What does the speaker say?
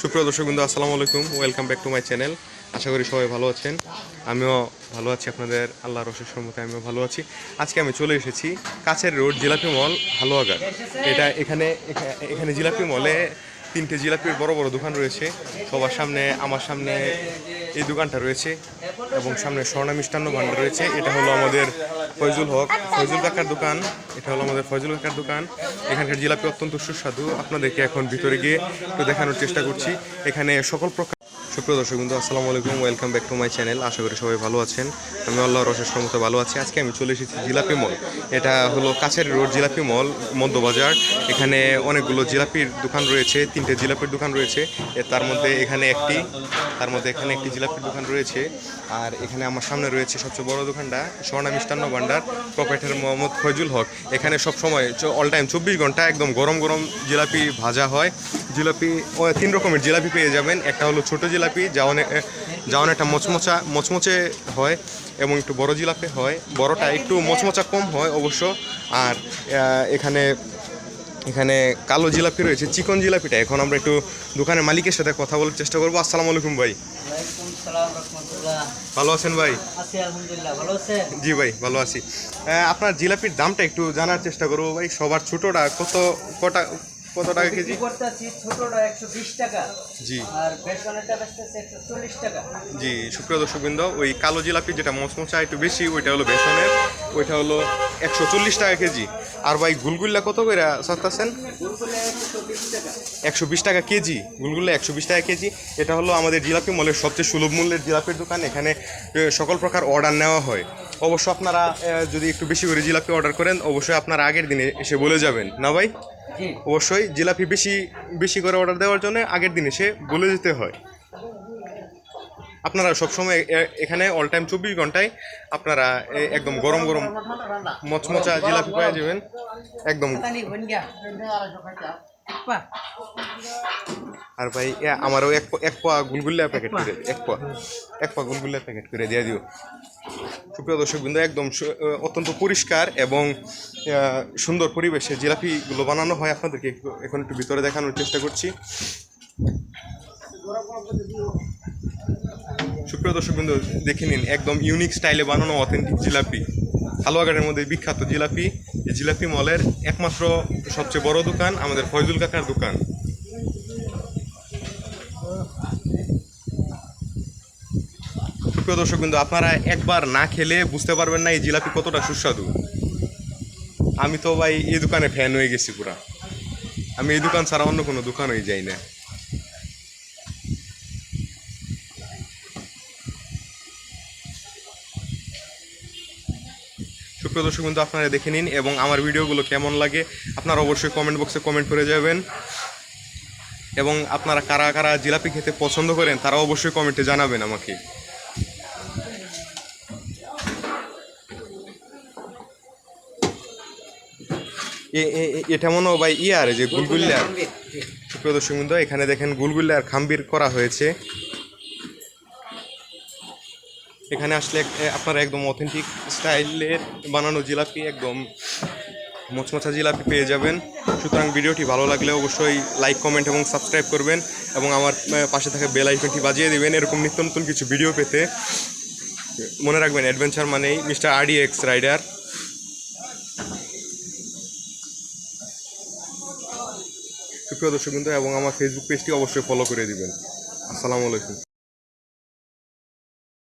সুপ্রিয় দর্শক বন্ধু আসসালামু আলাইকুম। Welcome back to my channel আশা করি সবাই ভালো আছেন। আমিও ভালো আছি আপনাদের আল্লাহর রসের সম্মতে আমিও ভালো আছি। আজকে আমি চলে এসেছি কাছের রোড জিলাপি মল, হালুয়াঘাট। এটা এখানে এখানে জিলাপি মলে তিনটে জিলাপির বড় বড় দোকান রয়েছে। সবার সামনে, আমার সামনে এই দোকানটা রয়েছে এবং সামনে স্বর্ণা মিষ্টান্ন ভাণ্ডার রয়েছে। এটা হলো আমাদের ফয়জুল হক, ফয়জুল কাকার দোকান। এটা হলো আমাদের ফয়জুল কাকার দোকান। এখানকার জিলাপি অত্যন্ত সুস্বাদু। আপনাদেরকে এখন ভিতরে গিয়ে একটু দেখানোর চেষ্টা করছি। এখানে সকল প্রকার সুপ্রিয় দর্শক বিন্দু আসসালামু আলাইকুম welcome back to my channel আশা করি সবাই ভালো আছেন। আমি আল্লাহ রসের সম্মত ভালো আছি। আজকে আমি চলে এসেছি জিলাপি মল। এটা হলো কাছের রোড জিলাপি মল, মধ্যবাজার। এখানে অনেকগুলো জিলাপির দোকান রয়েছে, তিনটে জিলাপির দোকান রয়েছে। তার মধ্যে এখানে একটি, তার মধ্যে এখানে একটি জিলাপির দোকান রয়েছে। আর এখানে আমার সামনে রয়েছে সবচেয়ে বড় দোকানটা, স্বর্ণা মিষ্টান্ন ভাণ্ডার প্রপাইটার মোহাম্মদ ফয়জুল হক। এখানে সব সময় অল টাইম চব্বিশ ঘণ্টা একদম গরম গরম জিলাপি ভাজা হয়। জিলাপি ও, তিন রকমের জিলাপি পেয়ে যাবেন। একটা হলো ছোট জিলাপি যা অনেক যা অনেকটা মচমচা মচমচে হয় এবং একটু বড় জিলাপি হয়। বড়টা একটু মচমচা কম হয় অবশ্য। আর এখানে এখানে কালো জিলাপি রয়েছে চিকন জিলাপিটা। এখন আমরা একটু দোকানের মালিকের সাথে কথা বলার চেষ্টা করব। আসসালামু আলাইকুম ভাই। ভালো আছেন ভাই? জি ভাই ভালো আছি। আপনার জিলাপির দামটা একটু জানার চেষ্টা করব ভাই। সবার ছোটোটা কত কটা কত টাকা কেজি? করতেছি ছোটটা একশো বিশ টাকা। জি। আর বেসনেরটা বেচতেছে একশো চল্লিশ টাকা। জি সুপ্রিয় দর্শকবৃন্দ ওই কালো জিলাপি যেটা মচমচা একটু বেশি ওইটা হলো বেসনের। ওইটা হলো একশো চল্লিশ টাকা কেজি। আর ভাই গুলগুল্লা কত করে সস্তাছেন একশো বিশ টাকা কেজি। গুলগুল্লা একশো বিশ টাকা কেজি। এটা হলো আমাদের জিলাপি মলের সবচেয়ে সুলভ মূল্যের জিলাপির দোকান। এখানে সকল প্রকার অর্ডার নেওয়া হয়। অবশ্য আপনারা যদি একটু বেশি করে জিলাপি অর্ডার করেন অবশ্যই আপনারা আগের দিনে এসে বলে যাবেন। না ভাই? অবশ্যই জিলাপি বেশি বেশি করে অর্ডার দেওয়ার জন্য আগের দিন এসে বলে যেতে হয়। আপনারা সবসময় এখানে অল টাইম চব্বিশ ঘন্টায় আপনারা একদম গরম গরম মচমচা জিলাপি পেয়ে যাবেন। একদম। পা আর ভাই আমারও এক এক পোয়া গুলগুল্লা প্যাকেট করে এক পোয়া এক পোয়া গুলগুল্লা প্যাকেট করে দিয়ে দিও। সুপ্রিয় দর্শক বিন্দু একদম অত্যন্ত পরিষ্কার এবং সুন্দর পরিবেশে জিলাপিগুলো বানানো হয়। আপনাদেরকে এখন একটু ভিতরে দেখানোর চেষ্টা করছি। সুপ্রিয় দর্শক বিন্দু দেখে নিন, একদম ইউনিক স্টাইলে বানানো অথেন্টিক জিলাপি। হালুয়াঘাটের মধ্যে বিখ্যাত জিলাপি। এই জিলাপি মলের একমাত্র সবচেয়ে বড় দোকান আমাদের ফয়জুল কাকার দোকান। সুপ্রিয় দর্শক বিন্দু আপনারা একবার না খেলে বুঝতে পারবেন না এই জিলাপি কতটা সুস্বাদু। আমি তো ভাই এই দোকানে ফ্যান হয়ে গেছি পুরা। আমি এই দোকান ছাড়া অন্য কোনো দোকানেই যাই না। দর্শক বিন্দু আপনারা দেখে নিন এবং আমার ভিডিওগুলো কেমন লাগে আপনারা অবশ্যই কমেন্ট বক্সে কমেন্ট করে যাবেন। এবং আপনারা কারা কারা জিলাপি খেতে পছন্দ করেন তারা অবশ্যই কমেন্টে জানাবেন আমাকে। এটা মনে হয় ভাই ইয়ার যে গুলগুল্লার। সুপ্রিয় দর্শক এখানে দেখেন গুলগুল্লার খাম্বির করা হয়েছে। এখানে আসলে আপনারা একদম অথেন্টিক স্টাইলের বানানো জিলাপি, একদম মচমচা জিলাপি পেয়ে যাবেন। সুতরাং ভিডিওটি ভালো লাগলে অবশ্যই লাইক কমেন্ট এবং সাবস্ক্রাইব করবেন এবং আমার পাশে থাকা বেল আইকনটি বাজিয়ে দেবেন এরকম নিত্য নতুন কিছু ভিডিও পেতে। মনে রাখবেন অ্যাডভেঞ্চার মানেই মিস্টার আরডি এক্স রাইডার সুপ্রিয় দর্শক বিন্দু এবং আমার ফেসবুক পেজটি অবশ্যই ফলো করে দিবেন। আসসালামু আলাইকুম।